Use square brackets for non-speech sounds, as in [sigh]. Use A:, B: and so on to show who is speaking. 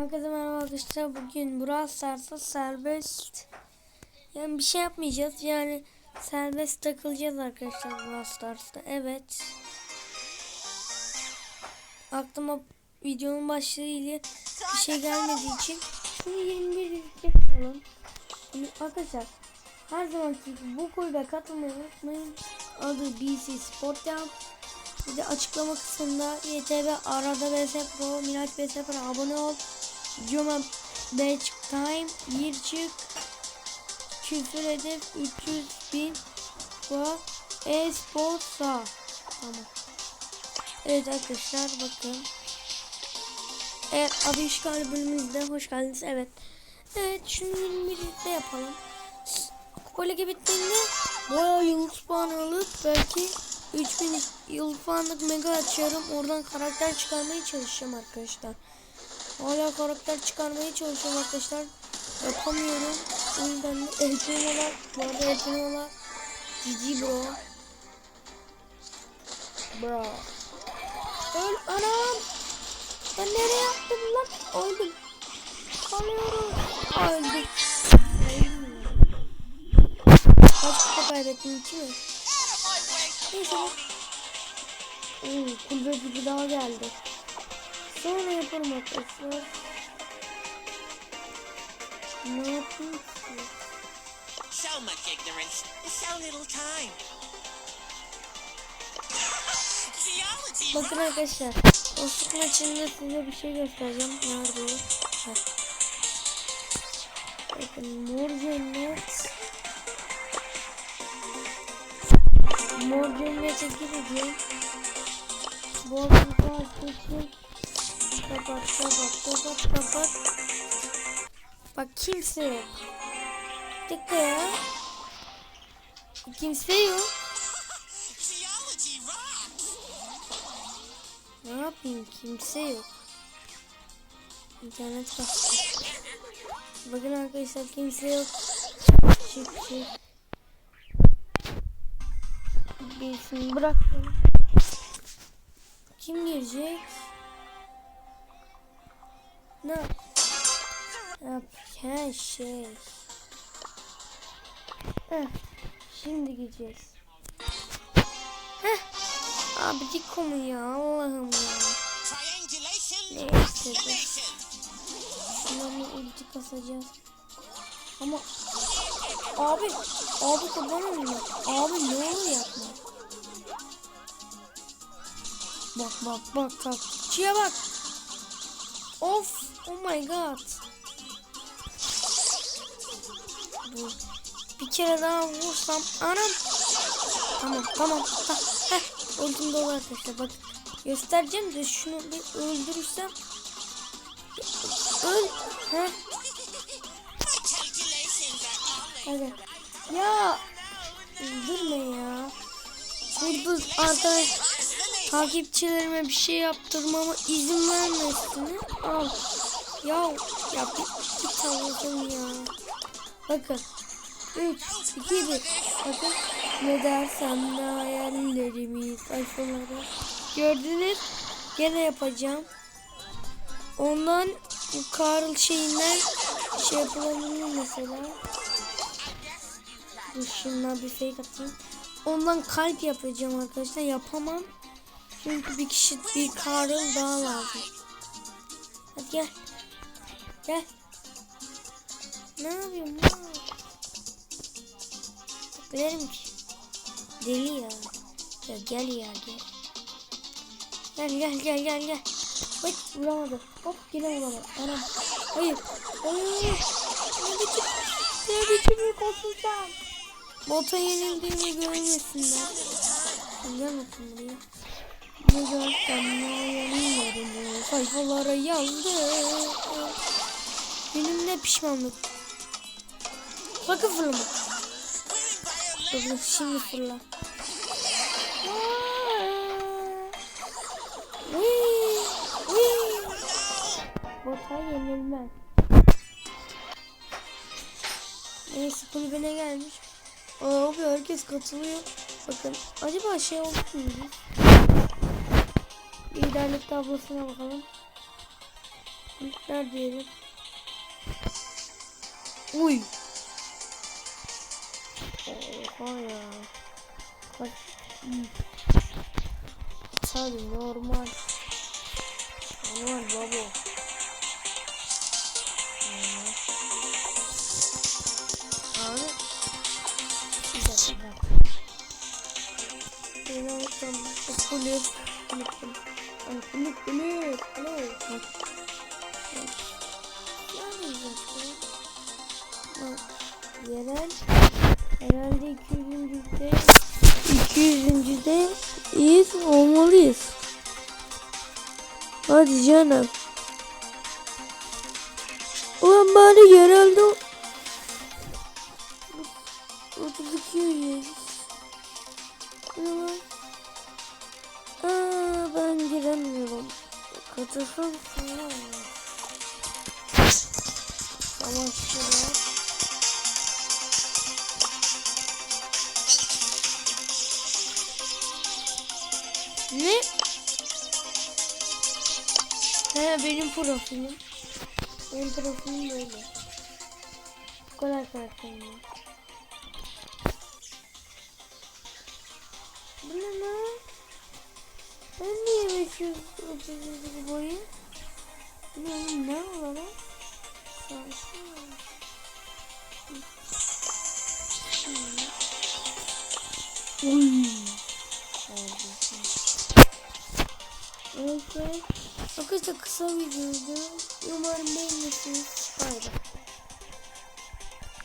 A: Herkese merhaba arkadaşlar. Bugün Brawl Stars'ta serbest yani bir şey yapmayacağız. Yani serbest takılacağız arkadaşlar Brawl Stars'ta. Evet. Aklıma videonun başlığıyla bir şey gelmediği için şunu 21 yüzlük yapalım. Şimdi arkadaşlar her zamanki bu kulübe katılmayı unutmayın. Adı BC Sport Camp. Bir de açıklama kısmında YTB arada VS Pro, Miraç VS Pro abone ol. Videoma Batch Time, bir çık. Küfür hedef 300 bin. Bu e-spor sağ. Tamam. Evet arkadaşlar bakın. Evet adı işgal bölümümüzde hoş geldiniz. Evet. Evet şunu 21'de yapalım. Kole bittiğinde bayağı yıldız puanı alıp belki 3000 yıl puanlık mega açıyorum. Oradan karakter çıkarmaya çalışacağım arkadaşlar. Hala karakter çıkarmaya çalışıyorum arkadaşlar. Yapamıyorum. O yüzden de Elpinola. Bu arada Elpinola. GG bro. Bro. Öl anam. Ben nereye yaptım lan? Öldüm. Kalıyorum. Öldüm. Kaç kupa kaybettim? İki mi? Neyse. Kulübe gibi daha geldi. Sonra yaparım arkadaşlar. Ne yapayım ki?
B: So much ignorance, so little time. [laughs]
A: Bakın arkadaşlar. Dostluk maçında size bir şey göstereceğim. Nerede o? Heh. Bakın mor cennet. Mor cennete gireceğim. Bu arada açtık. Kapat kapat kapat kapat. Bak kimse yok. Dikkat ya. Kimse yok. Ne yapayım kimse yok. İnternet kastı. Bakın arkadaşlar kimse yok. Çık çık. Birisini bıraktım. Ne yap? Yap şey. Heh, şimdi gideceğiz. Heh. Abi Diko mu ya Allah'ım ya. Neyse. Şunlarla ulti kasacağız. Ama abi abi olayım. Abi ne olur yapma. Bak bak bak bak. Çiğe bak. Of oh my god. Bu bir kere daha vursam anam. Tamam tamam. Ha, heh. Ultim dolu arkadaşlar bak. Göstereceğim de şunu bir öldürürsem. Öl. Heh. Hadi. Ya. Öldürme ya. Burada arkadaş takipçilerime bir şey yaptırmama izin vermesin. Al. Ya ya bir, bir tavuğum ya. Bakın. 3, 2, 1. Bakın. Ne dersen de hayallerimi sayfalara. Gördünüz. Gene yapacağım. Ondan bu Karl şeyinden şey yapılabilir mesela. Dur bir fake atayım. Ondan kalp yapacağım arkadaşlar. Yapamam. Çünkü bir kişi bir Karl daha lazım. Hadi gel. Gel. Ne yapıyorsun? Ne yapıyorsun? Ki. Deli ya. Ya gel ya gel. Gel gel gel gel gel. Bak vuramadı. Hop yine vuramadı. Anam. Hayır. Hayır. Ne biçim, ne biçim bir sen? Bota yenildiğimi görmesinler. Gel bakayım buraya. Ne görsem yenillerimi sayfalara yazdı. Benim ne pişmanlık. Sakın fırlama. Dur şimdi fırla. Bota yenilmez. Neyse kulübüne gelmiş. Abi herkes katılıyor. Bakın acaba şey oldu mu? Liderlik tablosuna bakalım. Enter diyelim. Uy. Oha ya. Hmm. Tabii normal. Normal baba. Abi. Bir dakika bir dakika. Ben alsam Kulüp kulüp. Alo. Yerel. Herhalde 200. de 200. de iyiyiz olmalıyız. Hadi canım. Ulan bari yerelde Katılsam sana olur. Savaşçılar. Ne? He benim profilim. Benim profilim böyle. Bu kadar karakterim var. Bu ne lan? Ben niye 530 boyu? Ne oğlum ne var lan? Uy. Neyse. Arkadaşlar kısa videoydu. Umarım beğenirsiniz. Bay bay.